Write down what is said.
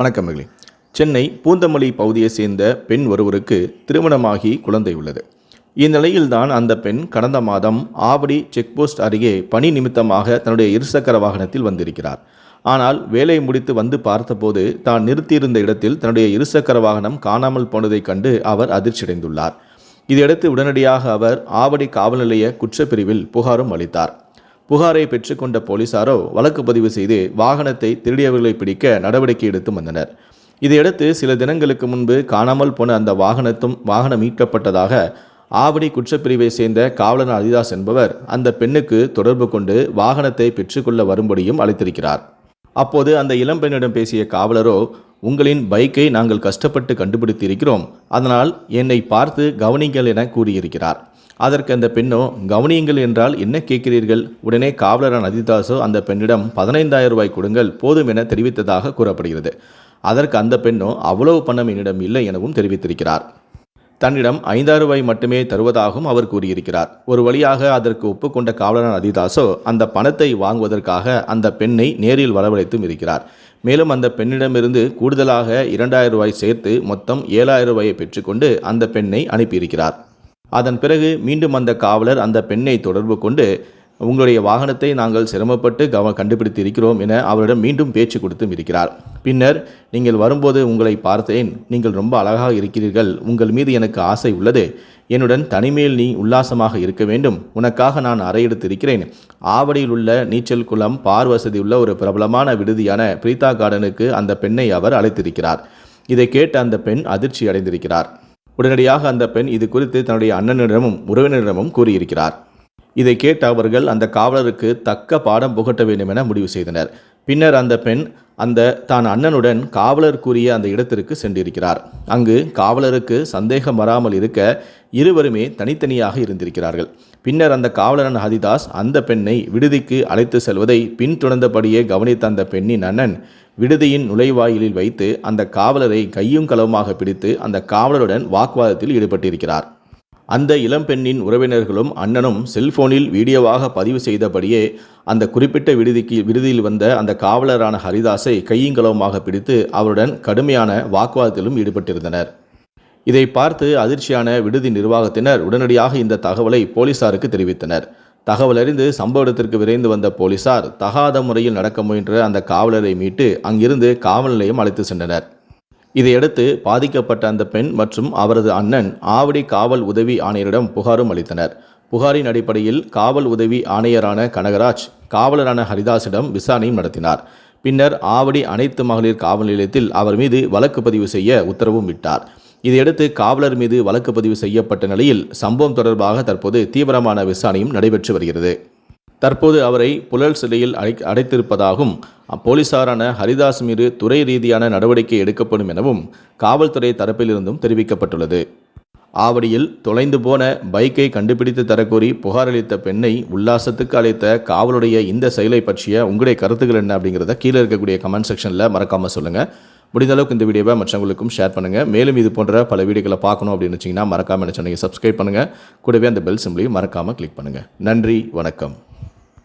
வணக்கம் மகளே. சென்னை பூந்தமல்லி பகுதியை சேர்ந்த பெண் ஒருவருக்கு திருமணமாகி குழந்தை உள்ளது. இந்நிலையில்தான் அந்த பெண் கடந்த மாதம் ஆவடி செக்போஸ்ட் அருகே பணி நிமித்தமாக தன்னுடைய இருசக்கர வாகனத்தில் வந்திருக்கிறார். ஆனால் வேலை முடித்து வந்து பார்த்தபோது தான் நிறுத்தியிருந்த இடத்தில் தன்னுடைய இருசக்கர வாகனம் காணாமல் போனதைக் கண்டு அவர் அதிர்ச்சியடைந்துள்ளார். இதையடுத்து உடனடியாக அவர் ஆவடி காவல் நிலைய குற்றப்பிரிவில் புகாரும் அளித்தார். புகாரை பெற்றுக்கொண்ட போலீசாரோ வழக்கு பதிவு செய்து வாகனத்தை திருடியவர்களை பிடிக்க நடவடிக்கை எடுத்து வந்தனர். இதையடுத்து சில தினங்களுக்கு முன்பு காணாமல் போன அந்த வாகனத்தும் வாகனம் மீட்கப்பட்டதாக ஆவடி குற்றப்பிரிவை சேர்ந்த காவலர் அதிதாஸ் என்பவர் அந்த பெண்ணுக்கு தொடர்பு கொண்டு வாகனத்தை பெற்றுக்கொள்ள வரும்படியும் அழைத்திருக்கிறார். அப்போது அந்த இளம்பெண்ணிடம் பேசிய காவலரோ உங்களின் பைக்கை நாங்கள் கஷ்டப்பட்டு கண்டுபிடித்திருக்கிறோம். அதனால் என்னை பார்த்து கவனிங்கள் என கூறியிருக்கிறார். அதற்கு அந்த பெண்ணோ கவனியுங்கள் என்றால் என்ன கேட்கிறீர்கள்? உடனே காவலரான அதிதாசோ அந்த பெண்ணிடம் பதினைந்தாயிரம் ரூபாய் கொடுங்கள் போதும் என தெரிவித்ததாக கூறப்படுகிறது. அதற்கு அந்த பெண்ணோ அவ்வளவு பணம் என்னிடம் இல்லை எனவும் தெரிவித்திருக்கிறார். தன்னிடம் ஐந்தாயிரம் ரூபாய் மட்டுமே தருவதாகவும் அவர் கூறியிருக்கிறார். ஒரு வழியாக அதற்கு ஒப்புக்கொண்ட காவலரான அதிதாசோ அந்த பணத்தை வாங்குவதற்காக அந்த பெண்ணை நேரில் வரவழைத்தும் இருக்கிறார். மேலும் அந்த பெண்ணிடமிருந்து கூடுதலாக இரண்டாயிரம் ரூபாய் சேர்த்து மொத்தம் ஏழாயிரம் ரூபாயை பெற்றுக்கொண்டு அந்த பெண்ணை அனுப்பியிருக்கிறார். அதன் பிறகு மீண்டும் அந்த காவலர் அந்த பெண்ணை தொடர்பு கொண்டு உங்களுடைய வாகனத்தை நாங்கள் சிரமப்பட்டு கவ கண்டுபிடித்து இருக்கிறோம் என அவரிடம் மீண்டும் பேச்சு கொடுத்தும் இருக்கிறார். பின்னர் நீங்கள் வரும்போது உங்களை பார்த்தேன். நீங்கள் ரொம்ப அழகாக இருக்கிறீர்கள். உங்கள் மீது எனக்கு ஆசை உள்ளது. என்னுடன் தனிமையில் நீ உல்லாசமாக இருக்க வேண்டும். உனக்காக நான் அறையெடுத்திருக்கிறேன். ஆவடியில் உள்ள நீச்சல் குளம் பார் வசதி உள்ள ஒரு பிரபலமான விடுதியான பிரீதா கார்டனுக்கு அந்த பெண்ணை அவர் அழைத்திருக்கிறார். இதை கேட்ட அந்த பெண் அதிர்ச்சி அடைந்திருக்கிறார் உடனடியாக அந்த பெண் இது குறித்து தன்னுடைய அண்ணனிடமும் உறவினரிடமும் கூறியிருக்கிறார். இதை கேட்ட அவர்கள் அந்த காவலருக்கு தக்க பாடம் புகட்ட வேண்டும் என முடிவு செய்தனர். பின்னர் அந்த பெண் அந்த தான் அண்ணனுடன் காவலர் கூறிய அந்த இடத்திற்கு சென்றிருக்கிறார். அங்கு காவலருக்கு சந்தேகம் வராமல் இருக்க இருவருமே தனித்தனியாக இருந்திருக்கிறார்கள். பின்னர் அந்த காவலரன் ஹரிதாஸ் அந்த பெண்ணை விடுதிக்கு அழைத்து செல்வதை பின்தொடர்ந்தபடியே கவனித்த அந்த பெண்ணின் அண்ணன் விடுதியின் நுழைவாயிலில் வைத்து அந்த காவலரை கையும் களவுமாக பிடித்து அந்த காவலருடன் வாக்குவாதத்தில் ஈடுபட்டிருக்கிறார். அந்த இளம்பெண்ணின் உறவினர்களும் அண்ணனும் செல்போனில் வீடியோவாக பதிவு செய்தபடியே அந்த குறிப்பிட்ட விடுதிக்கு விடுதியில் வந்த அந்த காவலரான ஹரிதாஸை கையுங்களவுமாக பிடித்து அவருடன் கடுமையான வாக்குவாதத்திலும் ஈடுபட்டிருந்தனர். இதை பார்த்து அதிர்ச்சியான விடுதி நிர்வாகத்தினர் உடனடியாக இந்த தகவலை போலீசாருக்கு தெரிவித்தனர். தகவல் அறிந்து சம்பவ இடத்திற்கு விரைந்து வந்த போலீசார் தகாத முறையில் நடக்க முயன்ற அந்த காவலரை மீட்டு அங்கிருந்து காவல் நிலையம் அழைத்து சென்றனர். இதையடுத்து பாதிக்கப்பட்ட அந்த பெண் மற்றும் அவரது அண்ணன் ஆவடி காவல் உதவி ஆணையரிடம் புகாரும் அளித்தனர். புகாரின் அடிப்படையில் காவல் உதவி ஆணையரான கனகராஜ் காவலரான ஹரிதாஸிடம் விசாரணையும் நடத்தினார். பின்னர் ஆவடி அனைத்து மகளிர் காவல் நிலையத்தில் அவர் மீது வழக்கு பதிவு செய்ய உத்தரவும் விட்டார் இதையடுத்து காவலர் மீது வழக்கு பதிவு செய்யப்பட்ட நிலையில் சம்பவம் தொடர்பாக தற்போது தீவிரமான விசாரணையும் நடைபெற்று வருகிறது. தற்போது அவரை புழல் சிலையில் அடை அடைத்திருப்பதாகவும் அப்போலீசாரான ஹரிதாஸ் மீது துறை ரீதியான நடவடிக்கை எடுக்கப்படும் எனவும் காவல்துறை தரப்பிலிருந்தும் தெரிவிக்கப்பட்டுள்ளது. ஆவடியில் தொலைந்து போன பைக்கை கண்டுபிடித்து தரக்கோரி புகார் அளித்த பெண்ணை உல்லாசத்துக்கு அழைத்த காவலுடைய இந்த செயலை பற்றிய உங்களுடைய கருத்துக்கள் என்ன அப்படிங்கிறத கீழே இருக்கக்கூடிய கமெண்ட் செக்ஷனில் மறக்காமல் சொல்லுங்கள் முடிந்த அளவுக்கு இந்த வீடியோவை மற்றவங்களுக்கும் ஷேர் பண்ணுங்கள் மேலும் இது போன்ற பல வீடியோக்களை பார்க்கணும் அப்படின்னு வச்சிங்கன்னா மறக்காமல் என்ன சொன்னீங்க சப்ஸ்கிரைப் பண்ணுங்கள் கூடவே அந்த பெல் சிம்லையும் மறக்காமல் கிளிக் பண்ணுங்கள் நன்றி வணக்கம்.